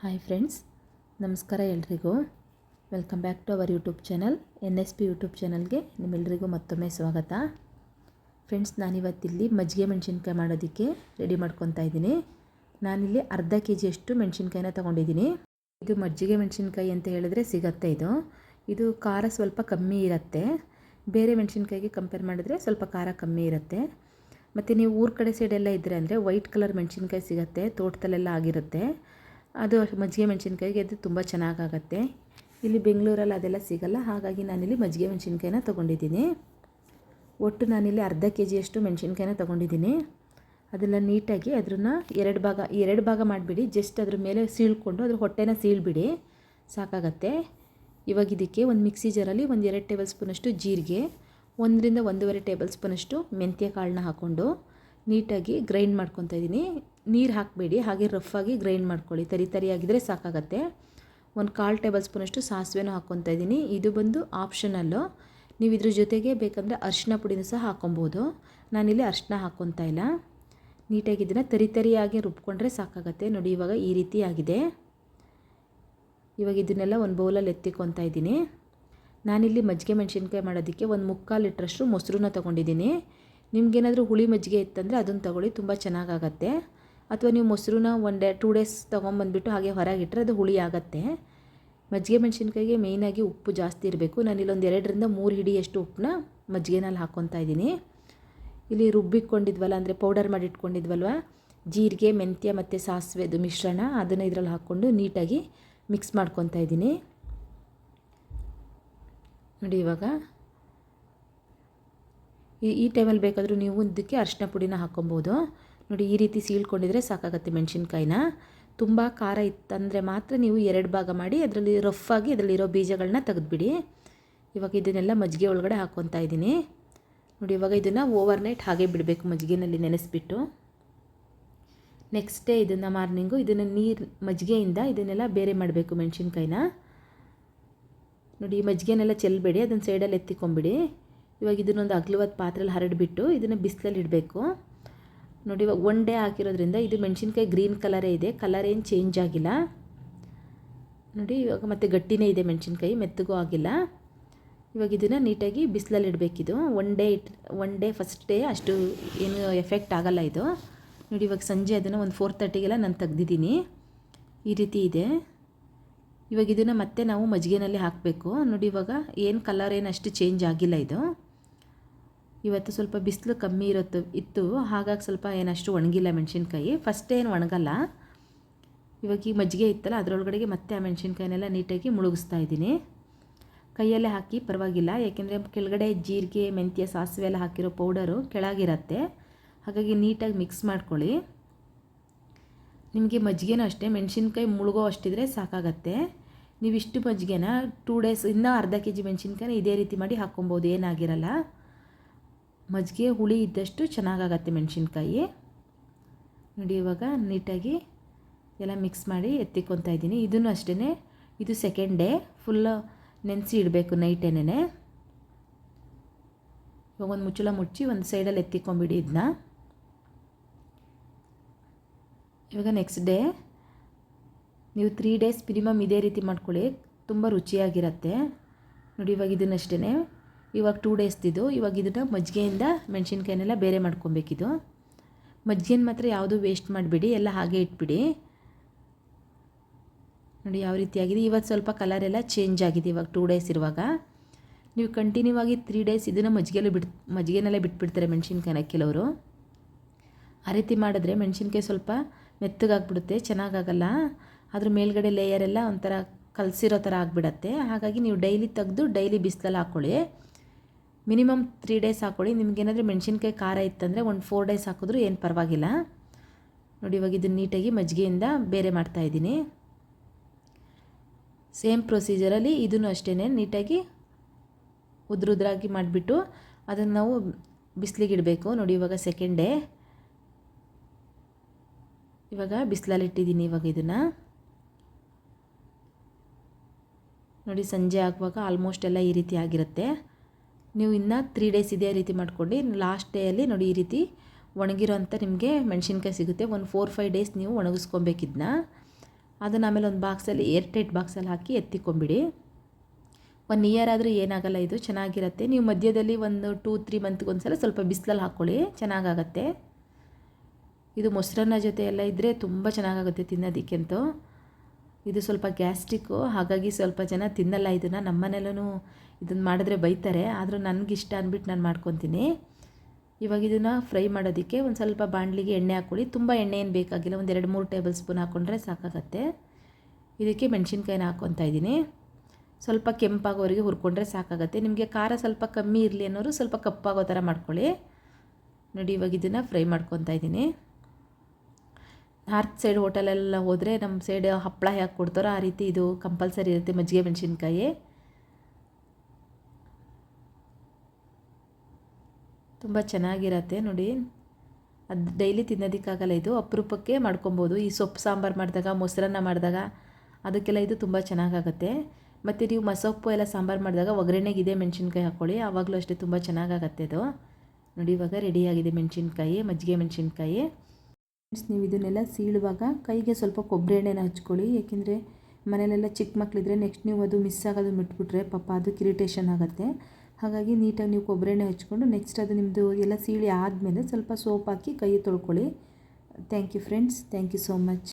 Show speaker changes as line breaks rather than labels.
Hi friends ನಮಸ್ಕಾರ ಎಲ್ರಿಗೂ. Welcome back to our YouTube channel N S P YouTube ಚಾನಲ್ಗೆ ನಿಮ್ಮೆಲ್ಲರಿಗೂ ಮತ್ತೊಮ್ಮೆ ಸ್ವಾಗತ. ಫ್ರೆಂಡ್ಸ್ ನಾನಿವತ್ತಿಲ್ಲಿ ಮಜ್ಜಿಗೆ ಮೆಣಸಿನ್ಕಾಯಿ ಮಾಡೋದಕ್ಕೆ ರೆಡಿ ಮಾಡ್ಕೊತಾ ಇದ್ದೀನಿ. ನಾನಿಲ್ಲಿ ಅರ್ಧ ಕೆ ಜಿಯಷ್ಟು ಮೆಣಸಿನ್ಕಾಯಿನ ತೊಗೊಂಡಿದ್ದೀನಿ. ಇದು ಮಜ್ಜಿಗೆ ಮೆಣಸಿನ್ಕಾಯಿ ಅಂತ ಹೇಳಿದ್ರೆ ಸಿಗತ್ತೆ ಇದು. ಇದು ಖಾರ ಸ್ವಲ್ಪ ಕಮ್ಮಿ ಇರುತ್ತೆ. ಬೇರೆ ಮೆಣಸಿನ್ಕಾಯಿಗೆ ಕಂಪೇರ್ ಮಾಡಿದ್ರೆ ಸ್ವಲ್ಪ ಖಾರ ಕಮ್ಮಿ ಇರುತ್ತೆ. ಮತ್ತು ನೀವು ಊರ ಕಡೆ ಸೈಡೆಲ್ಲ ಇದ್ದರೆ ಅಂದರೆ ವೈಟ್ ಕಲರ್ ಮೆಣಸಿನ್ಕಾಯಿ ಸಿಗುತ್ತೆ, ತೋಟದಲ್ಲೆಲ್ಲ ಆಗಿರುತ್ತೆ. ಅದು ಮಜ್ಜಿಗೆ ಮೆಣಸಿನ್ಕಾಯಿಗೆ ಅದು ತುಂಬ ಚೆನ್ನಾಗಾಗತ್ತೆ. ಇಲ್ಲಿ ಬೆಂಗಳೂರಲ್ಲಿ ಅದೆಲ್ಲ ಸಿಗಲ್ಲ, ಹಾಗಾಗಿ ನಾನಿಲ್ಲಿ ಮಜ್ಜಿಗೆ ಮೆಣಸಿನ್ಕಾಯಿನ ತೊಗೊಂಡಿದ್ದೀನಿ. ಒಟ್ಟು ನಾನಿಲ್ಲಿ ಅರ್ಧ ಕೆ ಜಿಯಷ್ಟು ಮೆಣಸಿನ್ಕಾಯಿನ ತೊಗೊಂಡಿದ್ದೀನಿ. ಅದನ್ನು ನೀಟಾಗಿ ಅದನ್ನು ಎರಡು ಭಾಗ ಎರಡು ಭಾಗ ಮಾಡಿಬಿಡಿ, ಜಸ್ಟ್ ಅದ್ರ ಮೇಲೆ ಸೀಳ್ಕೊಂಡು ಅದ್ರ ಹೊಟ್ಟೆನ ಸೀಳ್ಬಿಡಿ, ಸಾಕಾಗತ್ತೆ. ಇವಾಗ ಇದಕ್ಕೆ ಒಂದು ಮಿಕ್ಸಿ ಜಾರಲ್ಲಿ ಒಂದು ಎರಡು ಟೇಬಲ್ ಸ್ಪೂನಷ್ಟು ಜೀರಿಗೆ, ಒಂದರಿಂದ ಒಂದೂವರೆ ಟೇಬಲ್ ಸ್ಪೂನಷ್ಟು ಮೆಂತ್ಯ ಕಾಳನ್ನ ಹಾಕ್ಕೊಂಡು ನೀಟಾಗಿ ಗ್ರೈಂಡ್ ಮಾಡ್ಕೊತಾ ಇದ್ದೀನಿ. ನೀರು ಹಾಕಬೇಡಿ, ಹಾಗೆ ರಫಾಗಿ ಗ್ರೈಂಡ್ ಮಾಡ್ಕೊಳ್ಳಿ. ತರಿ ತರಿಯಾಗಿದ್ದರೆ ಸಾಕಾಗತ್ತೆ. ಒಂದು ಕಾಲು ಟೇಬಲ್ ಸ್ಪೂನಷ್ಟು ಸಾಸಿವೆನೂ ಹಾಕ್ಕೊತಾ ಇದ್ದೀನಿ. ಇದು ಬಂದು ಆಪ್ಷನಲ್ಲು. ನೀವು ಇದ್ರ ಜೊತೆಗೆ ಬೇಕಂದರೆ ಅರಿಶಿನ ಪುಡಿನೂ ಸಹ ಹಾಕ್ಕೊಬೋದು. ನಾನಿಲ್ಲಿ ಅರಿಶಿನ ಹಾಕ್ಕೊತಾ ಇಲ್ಲ. ನೀಟಾಗಿ ಇದನ್ನು ತರಿ ತರಿಯಾಗಿ ರುಬ್ಕೊಂಡ್ರೆ ಸಾಕಾಗತ್ತೆ. ನೋಡಿ, ಇವಾಗ ಈ ರೀತಿ ಆಗಿದೆ. ಇವಾಗ ಇದನ್ನೆಲ್ಲ ಒಂದು ಬೌಲಲ್ಲಿ ಎತ್ತಿಕೊತಾ ಇದ್ದೀನಿ. ನಾನಿಲ್ಲಿ ಮಜ್ಜಿಗೆ ಮೆಣಸಿನ್ಕಾಯಿ ಮಾಡೋದಕ್ಕೆ ಒಂದು ಮುಕ್ಕಾಲು ಲೀಟ್ರಷ್ಟು ಮೊಸರನ್ನ ತೊಗೊಂಡಿದ್ದೀನಿ. ನಿಮ್ಗೇನಾದರೂ ಹುಳಿ ಮಜ್ಜಿಗೆ ಇತ್ತಂದರೆ ಅದನ್ನು ತಗೊಳ್ಳಿ, ತುಂಬ ಚೆನ್ನಾಗಾಗತ್ತೆ. ಅಥವಾ ನೀವು ಮೊಸರನ್ನ ಒನ್ ಡೇ ಟೂ ಡೇಸ್ ತೊಗೊಂಬಂದ್ಬಿಟ್ಟು ಹಾಗೆ ಹೊರಗಿಟ್ಟರೆ ಅದು ಹುಳಿ ಆಗುತ್ತೆ. ಮಜ್ಜಿಗೆ ಮೆಣಸಿನ್ಕಾಯಿಗೆ ಮೇಯ್ನಾಗಿ ಉಪ್ಪು ಜಾಸ್ತಿ ಇರಬೇಕು. ನಾನು ಇಲ್ಲೊಂದು ಎರಡರಿಂದ ಮೂರು ಹಿಡಿಯಷ್ಟು ಉಪ್ಪನ್ನ ಮಜ್ಜಿಗೆನಲ್ಲಿ ಹಾಕ್ಕೊತಾ ಇದ್ದೀನಿ. ಇಲ್ಲಿ ರುಬ್ಬಿಕೊಂಡಿದ್ವಲ್ಲ, ಅಂದರೆ ಪೌಡರ್ ಮಾಡಿ ಇಟ್ಕೊಂಡಿದ್ವಲ್ವ ಜೀರಿಗೆ, ಮೆಂತ್ಯ ಮತ್ತು ಸಾಸಿವೆದು ಮಿಶ್ರಣ, ಅದನ್ನು ಇದರಲ್ಲಿ ಹಾಕ್ಕೊಂಡು ನೀಟಾಗಿ ಮಿಕ್ಸ್ ಮಾಡ್ಕೊತಾ ಇದ್ದೀನಿ. ನೋಡಿ ಇವಾಗ. ಈ ಟೈಮಲ್ಲಿ ಬೇಕಾದರೂ ನೀವು ಇದಕ್ಕೆ ಅರಿಶಿನ ಪುಡಿನ ಹಾಕ್ಕೊಬೋದು ನೋಡಿ, ಈ ರೀತಿ ಸೀಳ್ಕೊಂಡಿದ್ರೆ ಸಾಕಾಗತ್ತೆ ಮೆಣಸಿನ್ಕಾಯಿನ. ತುಂಬ ಖಾರ ಇತ್ತಂದರೆ ಮಾತ್ರ ನೀವು ಎರಡು ಭಾಗ ಮಾಡಿ ಅದರಲ್ಲಿ ರಫ್ಫಾಗಿ ಅದರಲ್ಲಿರೋ ಬೀಜಗಳನ್ನ ತೆಗೆದುಬಿಡಿ. ಇವಾಗ ಇದನ್ನೆಲ್ಲ ಮಜ್ಜಿಗೆ ಒಳಗಡೆ ಹಾಕ್ಕೊತಾ ಇದ್ದೀನಿ. ನೋಡಿ, ಇವಾಗ ಇದನ್ನು ಓವರ್ ನೈಟ್ ಹಾಗೆ ಬಿಡಬೇಕು ಮಜ್ಜಿಗೆನಲ್ಲಿ ನೆನೆಸ್ಬಿಟ್ಟು. ನೆಕ್ಸ್ಟ್ ಡೇ ಇದನ್ನು ಮಾರ್ನಿಂಗು ಇದನ್ನು ನೀರು ಮಜ್ಜಿಗೆಯಿಂದ ಇದನ್ನೆಲ್ಲ ಬೇರೆ ಮಾಡಬೇಕು ಮೆಣಸಿನ್ಕಾಯಿನ. ನೋಡಿ, ಈ ಮಜ್ಜಿಗೆನೆಲ್ಲ ಚೆಲ್ಲಬೇಡಿ ಅದನ್ನು ಸೈಡಲ್ಲಿ ಎತ್ತಿಕೊಂಬಿಡಿ ಇವಾಗ ಇದನ್ನೊಂದು ಅಗ್ಲವಾದ ಪಾತ್ರೆಯಲ್ಲಿ ಹರಡಿಬಿಟ್ಟು ಇದನ್ನು ಬಿಸಿಲಲ್ಲಿ ಇಡಬೇಕು. ನೋಡಿ, ಇವಾಗ ಒನ್ ಡೇ ಹಾಕಿರೋದ್ರಿಂದ ಇದು ಮೆಣಸಿನ್ಕಾಯಿ ಗ್ರೀನ್ ಕಲರೇ ಇದೆ. ಕಲರ್ ಏನು ಚೇಂಜ್ ಆಗಿಲ್ಲ. ನೋಡಿ, ಇವಾಗ ಮತ್ತೆ ಗಟ್ಟಿನೇ ಇದೆ ಮೆಣಸಿನ್ಕಾಯಿ, ಮೆತ್ತಗೂ ಆಗಿಲ್ಲ. ಇವಾಗ ಇದನ್ನು ನೀಟಾಗಿ ಬಿಸಿಲಲ್ಲಿ ಇಡಬೇಕಿದು. One day it, one day first day ಅಷ್ಟು ಏನು ಎಫೆಕ್ಟ್ ಆಗಲ್ಲ ಇದು. ನೋಡಿ, ಇವಾಗ ಸಂಜೆ ಅದನ್ನು ಒಂದು ಫೋರ್ ತರ್ಟಿಗೆಲ್ಲ ನಾನು ತೆಗ್ದಿದ್ದೀನಿ. ಈ ರೀತಿ ಇದೆ. ಇವಾಗ ಇದನ್ನು ಮತ್ತೆ ನಾವು ಮಜ್ಜಿಗೆನಲ್ಲಿ ಹಾಕಬೇಕು. ನೋಡಿ, ಇವಾಗ ಏನು ಕಲರ್ ಏನು ಅಷ್ಟು ಚೇಂಜ್ ಆಗಿಲ್ಲ ಇದು. ಇವತ್ತು ಸ್ವಲ್ಪ ಬಿಸಿಲು ಕಮ್ಮಿ ಇರುತ್ತೆ, ಇತ್ತು. ಹಾಗಾಗಿ ಸ್ವಲ್ಪ ಏನಷ್ಟು ಒಣಗಿಲ್ಲ ಮೆಣಸಿನ್ಕಾಯಿ. ಫಸ್ಟ್ ಏನು ಒಣಗಲ್ಲ. ಇವಾಗ ಈ ಮಜ್ಜಿಗೆ ಇತ್ತಲ್ಲ, ಅದರೊಳಗಡೆಗೆ ಮತ್ತೆ ಆ ಮೆಣಸಿನ್ಕಾಯಿನೆಲ್ಲ ನೀಟಾಗಿ ಮುಳುಗಿಸ್ತಾ ಇದ್ದೀನಿ. ಕೈಯಲ್ಲೇ ಹಾಕಿ ಪರವಾಗಿಲ್ಲ, ಯಾಕೆಂದರೆ ಕೆಳಗಡೆ ಜೀರಿಗೆ, ಮೆಂತ್ಯ, ಸಾಸಿವೆ ಎಲ್ಲ ಹಾಕಿರೋ ಪೌಡರು ಕೆಳಗಿರತ್ತೆ. ಹಾಗಾಗಿ ನೀಟಾಗಿ ಮಿಕ್ಸ್ ಮಾಡ್ಕೊಳ್ಳಿ. ನಿಮಗೆ ಮಜ್ಜಿಗೆನೂ ಅಷ್ಟೇ, ಮೆಣಸಿನ್ಕಾಯಿ ಮುಳುಗೋ ಅಷ್ಟಿದ್ರೆ ಸಾಕಾಗತ್ತೆ. ನೀವು ಇಷ್ಟು ಮಜ್ಜಿಗೆನ ಟೂ ಡೇಸ್ ಇನ್ನೂ ಅರ್ಧ ಕೆ ಜಿ ಮೆಣಸಿನ್ಕಾಯಿನ ಇದೇ ರೀತಿ ಮಾಡಿ ಹಾಕ್ಕೊಬೋದು, ಏನಾಗಿರಲ್ಲ. ಮಜ್ಜಿಗೆ ಹುಳಿ ಇದ್ದಷ್ಟು ಚೆನ್ನಾಗಾಗತ್ತೆ ಮೆಣಸಿನ್ಕಾಯಿ. ನೋಡಿ ಇವಾಗ ನೀಟಾಗಿ ಎಲ್ಲ ಮಿಕ್ಸ್ ಮಾಡಿ ಎತ್ತಿಕೊತಾ ಇದ್ದೀನಿ. ಇದನ್ನು ಅಷ್ಟೇ ಇದು ಸೆಕೆಂಡ್ ಡೇ ಫುಲ್ ನೆನೆಸಿ ಇಡಬೇಕು ನೈಟೇನೆ ಇವಾಗ ಒಂದು ಮುಚ್ಚಳ ಮುಚ್ಚಿ ಒಂದು ಸೈಡಲ್ಲಿ ಎತ್ತಿಕೊಂಬಿಡಿ ಇದನ್ನ ಇವಾಗ ನೆಕ್ಸ್ಟ್ ಡೇ ನೀವು ತ್ರೀ ಡೇಸ್ ಮಿನಿಮಮ್ ಇದೇ ರೀತಿ ಮಾಡ್ಕೊಳ್ಳಿ. ತುಂಬ ರುಚಿಯಾಗಿರುತ್ತೆ. ನೋಡಿ ಇವಾಗ ಇದನ್ನಷ್ಟೇ ಇವಾಗ ಟೂ ಡೇಸ್ದಿದು ಇವಾಗ ಇದನ್ನು ಮಜ್ಜಿಗೆಯಿಂದ ಮೆಣಸಿನ್ಕಾಯಿನೆಲ್ಲ ಬೇರೆ ಮಾಡ್ಕೊಬೇಕಿದು. ಮಜ್ಜಿಗೆನ ಮಾತ್ರ ಯಾವುದು ವೇಸ್ಟ್ ಮಾಡಿಬಿಡಿ, ಎಲ್ಲ ಹಾಗೆ ಇಟ್ಬಿಡಿ. ನೋಡಿ ಯಾವ ರೀತಿಯಾಗಿದೆ ಇವತ್ತು ಸ್ವಲ್ಪ ಕಲರ್ ಎಲ್ಲ ಚೇಂಜ್ ಆಗಿದೆ ಇವಾಗ ಟೂ ಡೇಸ್ ಇರುವಾಗ. ನೀವು ಕಂಟಿನ್ಯೂ ಆಗಿ ತ್ರೀ ಡೇಸ್ ಇದನ್ನು ಮಜ್ಜಿಗೆಲ್ಲೂ ಬಿಡ್, ಮಜ್ಜಿಗೆನಲ್ಲೇ ಬಿಟ್ಬಿಡ್ತಾರೆ ಮೆಣಸಿನ್ಕಾಯಿನ ಕೆಲವರು. ಆ ರೀತಿ ಮಾಡಿದ್ರೆ ಮೆಣಸಿನ್ಕಾಯಿ ಸ್ವಲ್ಪ ಮೆತ್ತಗಾಗ್ಬಿಡುತ್ತೆ, ಚೆನ್ನಾಗಾಗಲ್ಲ. ಅದ್ರ ಮೇಲ್ಗಡೆ ಲೇಯರೆಲ್ಲ ಒಂಥರ ಕಲಸಿರೋ ಥರ ಆಗಿಬಿಡತ್ತೆ. ಹಾಗಾಗಿ ನೀವು ಡೈಲಿ ತೆಗೆದು ಡೈಲಿ ಬಿಸಿಲಲ್ಲಿ ಹಾಕ್ಕೊಳ್ಳಿ ಮಿನಿಮಮ್ ತ್ರೀ ಡೇಸ್ ಹಾಕ್ಕೊಳ್ಳಿ ನಿಮಗೇನಾದರೂ ಮೆಣಸಿನ್ಕಾಯಿ ಖಾರ ಇತ್ತಂದರೆ ಒಂದು ಫೋರ್ ಡೇಸ್ ಹಾಕಿದ್ರೂ ಏನು ಪರವಾಗಿಲ್ಲ. ನೋಡಿ ಇವಾಗ ಇದನ್ನು ನೀಟಾಗಿ ಮಜ್ಜಿಗೆಯಿಂದ ಬೇರೆ ಮಾಡ್ತಾಯಿದ್ದೀನಿ ಸೇಮ್ ಪ್ರೊಸೀಜರಲ್ಲಿ ಇದನ್ನು ಅಷ್ಟೇ ನೀಟಾಗಿ ಉದ್ರುದ್ರಾಗಿ ಮಾಡಿಬಿಟ್ಟು ಅದನ್ನು ನಾವು ಬಿಸಿಲಿಗಿಡಬೇಕು ನೋಡಿ ಇವಾಗ ಸೆಕೆಂಡ್ ಡೇ ಇವಾಗ ಬಿಸಿಲಲ್ಲಿ ಇಟ್ಟಿದ್ದೀನಿ ಇವಾಗ ಇದನ್ನು. ನೋಡಿ ಸಂಜೆ ಆಗುವಾಗ ಆಲ್ಮೋಸ್ಟ್ ಎಲ್ಲ ಈ ರೀತಿ ಆಗಿರುತ್ತೆ. ನೀವು ಇನ್ನು ತ್ರೀ ಡೇಸ್ ಇದೇ ರೀತಿ ಮಾಡ್ಕೊಂಡು ಲಾಸ್ಟ್ ಡೇಯಲ್ಲಿ ನೋಡಿ ಈ ರೀತಿ ಒಣಗಿರೋ ಅಂಥ ನಿಮಗೆ ಮೆಣಸಿನ್ಕಾಯಿ ಸಿಗುತ್ತೆ. ಒಂದು ಫೋರ್ ಫೈವ್ ಡೇಸ್ ನೀವು ಒಣಗಿಸ್ಕೊಬೇಕಿದ್ನ. ಅದನ್ನು ಆಮೇಲೆ ಒಂದು ಬಾಕ್ಸಲ್ಲಿ ಏರ್ ಟೈಟ್ ಬಾಕ್ಸಲ್ಲಿ ಹಾಕಿ ಎತ್ತಿಕೊಂಬಿಡಿ ಒನ್ ಇಯರ್ ಆದರೂ ಏನಾಗಲ್ಲ ಇದು, ಚೆನ್ನಾಗಿರುತ್ತೆ. ನೀವು ಮಧ್ಯದಲ್ಲಿ ಒಂದು ಟೂ ತ್ರೀ ಮಂತ್ಗೆ ಒಂದು ಸಲ ಸ್ವಲ್ಪ ಬಿಸಿಲಲ್ಲಿ ಹಾಕ್ಕೊಳ್ಳಿ ಚೆನ್ನಾಗಾಗತ್ತೆ. ಇದು ಮೊಸರನ್ನ ಜೊತೆ ಎಲ್ಲ ಇದ್ದರೆ ತುಂಬ ಚೆನ್ನಾಗಾಗುತ್ತೆ ತಿನ್ನೋದಕ್ಕಂತೂ. ಇದು ಸ್ವಲ್ಪ ಗ್ಯಾಸ್ಟ್ರಿಕ್ಕು ಹಾಗಾಗಿ ಸ್ವಲ್ಪ ಜನ ತಿನ್ನಲ್ಲ ಇದನ್ನು. ನಮ್ಮ ಮನೇಲೂ ಇದನ್ನು ಮಾಡಿದ್ರೆ ಬೈತಾರೆ. ಆದರೂ ನನಗಿಷ್ಟ ಅಂದ್ಬಿಟ್ಟು ನಾನು ಮಾಡ್ಕೊತೀನಿ. ಇವಾಗ ಇದನ್ನು ಫ್ರೈ ಮಾಡೋದಕ್ಕೆ ಒಂದು ಸ್ವಲ್ಪ ಬಾಣಲಿಗೆ ಎಣ್ಣೆ ಹಾಕ್ಕೊಳ್ಳಿ ತುಂಬ ಎಣ್ಣೆ ಏನು ಬೇಕಾಗಿಲ್ಲ. ಒಂದು ಎರಡು, ಮೂರು ಟೇಬಲ್ ಸ್ಪೂನ್ ಹಾಕ್ಕೊಂಡ್ರೆ ಸಾಕಾಗತ್ತೆ. ಇದಕ್ಕೆ ಮೆಣಸಿನ್ಕಾಯಿನ ಹಾಕ್ಕೊತಾ ಇದ್ದೀನಿ. ಸ್ವಲ್ಪ ಕೆಂಪಾಗೋವರೆಗೆ ಹುರ್ಕೊಂಡ್ರೆ ಸಾಕಾಗತ್ತೆ. ನಿಮಗೆ ಖಾರ ಸ್ವಲ್ಪ ಕಮ್ಮಿ ಇರಲಿ ಅನ್ನೋರು ಸ್ವಲ್ಪ ಕಪ್ಪಾಗೋ ಥರ ಮಾಡ್ಕೊಳ್ಳಿ. ನೋಡಿ ಇವಾಗ ಇದನ್ನು ಫ್ರೈ ಮಾಡ್ಕೊತಾ ಇದ್ದೀನಿ. ನಾರ್ತ್ ಸೈಡ್ ಹೋಟೆಲೆಲ್ಲ ಹೋದರೆ ನಮ್ಮ ಸೈಡ್ ಹಪ್ಪಳ ಹೇಗೆ ಕೊಡ್ತಾರೋ ಆ ರೀತಿ ಇದು ಕಂಪಲ್ಸರಿ ಇರುತ್ತೆ ಮಜ್ಜಿಗೆ ಮೆಣಸಿನ್ಕಾಯಿ. ತುಂಬ ಚೆನ್ನಾಗಿರತ್ತೆ ನೋಡಿ. ಅದು ಡೈಲಿ ತಿನ್ನೋದಕ್ಕಾಗಲ್ಲ ಇದು, ಅಪರೂಪಕ್ಕೆ ಮಾಡ್ಕೊಬೋದು. ಈ ಸೊಪ್ಪು ಸಾಂಬಾರು ಮಾಡಿದಾಗ, ಮೊಸರನ್ನ ಮಾಡಿದಾಗ ಅದಕ್ಕೆಲ್ಲ ಇದು ತುಂಬ ಚೆನ್ನಾಗಾಗತ್ತೆ. ಮತ್ತು ನೀವು ಮಸೊಪ್ಪು ಎಲ್ಲ ಸಾಂಬಾರು ಮಾಡಿದಾಗ ಒಗ್ಗರಣೆಗೆ ಇದೆ ಮೆಣಸಿನ್ಕಾಯಿ ಹಾಕ್ಕೊಳ್ಳಿ ಆವಾಗಲೂ ಅಷ್ಟೇ ತುಂಬ ಚೆನ್ನಾಗಾಗತ್ತೆ ಅದು. ನೋಡಿ ಇವಾಗ ರೆಡಿಯಾಗಿದೆ ಮೆಣಸಿನ್ಕಾಯಿ, ಮಜ್ಜಿಗೆ ಮೆಣಸಿನ್ಕಾಯಿ. ಫ್ರೆಂಡ್ಸ್ ನೀವು ಇದನ್ನೆಲ್ಲ ಸೀಳುವಾಗ ಕೈಗೆ ಸ್ವಲ್ಪ ಕೊಬ್ಬರಿ ಎಣ್ಣೆನ ಹಚ್ಕೊಳ್ಳಿ. ಏಕೆಂದರೆ ಮನೆಯಲ್ಲೆಲ್ಲ ಚಿಕ್ಕ ಮಕ್ಕಳಿದ್ರೆ ನೆಕ್ಸ್ಟ್ ನೀವು ಅದು ಮಿಸ್ ಆಗೋದು ಬಿಟ್ಬಿಟ್ರೆ ಪಾಪ ಅದು ಇರಿಟೇಷನ್ ಆಗುತ್ತೆ. ಹಾಗಾಗಿ ನೀಟಾಗಿ ನೀವು ಕೊಬ್ಬರಿ ಎಣ್ಣೆ ಹಚ್ಕೊಂಡು ನೆಕ್ಸ್ಟ್ ಅದು ನಿಮ್ಮದು ಎಲ್ಲ ಸೀಳಿ ಆದಮೇಲೆ ಸ್ವಲ್ಪ ಸೋಪ್ ಹಾಕಿ ಕೈ ತೊಳ್ಕೊಳ್ಳಿ. Thank you friends thank you so much